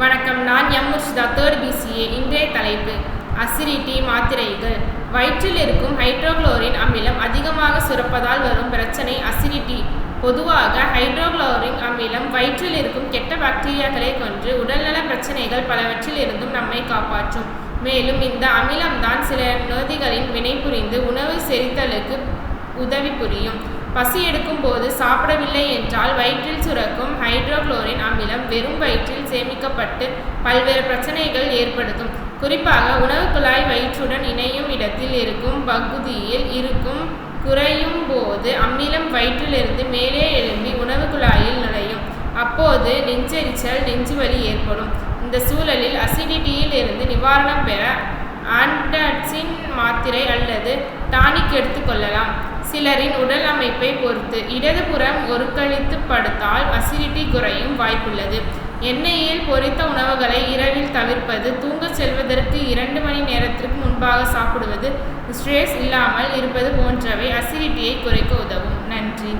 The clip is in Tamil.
வணக்கம். நான் எம். முர்ஷிதா தேர்ட் பிசிஏ இன்றைய தலைப்பு. அசிடிட்டி மாத்திரைகள். வயிற்றில் இருக்கும் ஹைட்ரோகுளோரின் அமிலம் அதிகமாக சுரப்பதால் வரும் பிரச்சனை அசிடிட்டி. பொதுவாக ஹைட்ரோகுளோரின் அமிலம் வயிற்றில் இருக்கும் கெட்ட பாக்டீரியாக்களை கொன்று உடல்நல பிரச்சனைகள் பலவற்றில் இருந்தும் நம்மை காப்பாற்றும். மேலும் இந்த அமிலம்தான் சில நொதிகளின் வினைபுரிந்து உணவு செரித்தலுக்கு உதவி புரியும். பசி எடுக்கும் போது சாப்பிடவில்லை என்றால் வயிற்றில் சுரக்கும் ஹைட்ரோகுளோரின் அமிலம் வெறும் வயிற்றில் சேமிக்கப்பட்டு பல்வேறு பிரச்சனைகள் ஏற்படுத்தும். குறிப்பாக உணவு குழாய் வயிற்றுடன் இணையும் இடத்தில் இருக்கும் பகுதியில் இருக்கும் குறையும் போது அமிலம் வயிற்றிலிருந்து மேலே எழும்பி உணவு குழாயில் நுழையும். அப்போது நெஞ்செரிச்சல் நெஞ்சுவலி ஏற்படும். இந்த சூழலில் அசிடிட்டியில் இருந்து நிவாரணம் பெற ஆன்டாக்சின் மாத்திரை அல்லது டானிக் எடுத்துக்கொள்ளலாம். சிலரின் உடல் அமைப்பை பொறுத்து இடதுபுறம் ஒருக்களித்து படுத்தால் அசிடிட்டி குறையும் வாய்ப்புள்ளது. எண்ணெயில் பொரித்த உணவுகளை இரவில் தவிர்ப்பது தூங்கச் செல்வதற்கு இரண்டு மணி நேரத்திற்கு முன்பாக சாப்பிடுவது ஸ்ட்ரெஸ் இல்லாமல் இருப்பது போன்றவை அசிடிட்டியை குறைக்க உதவும். நன்றி.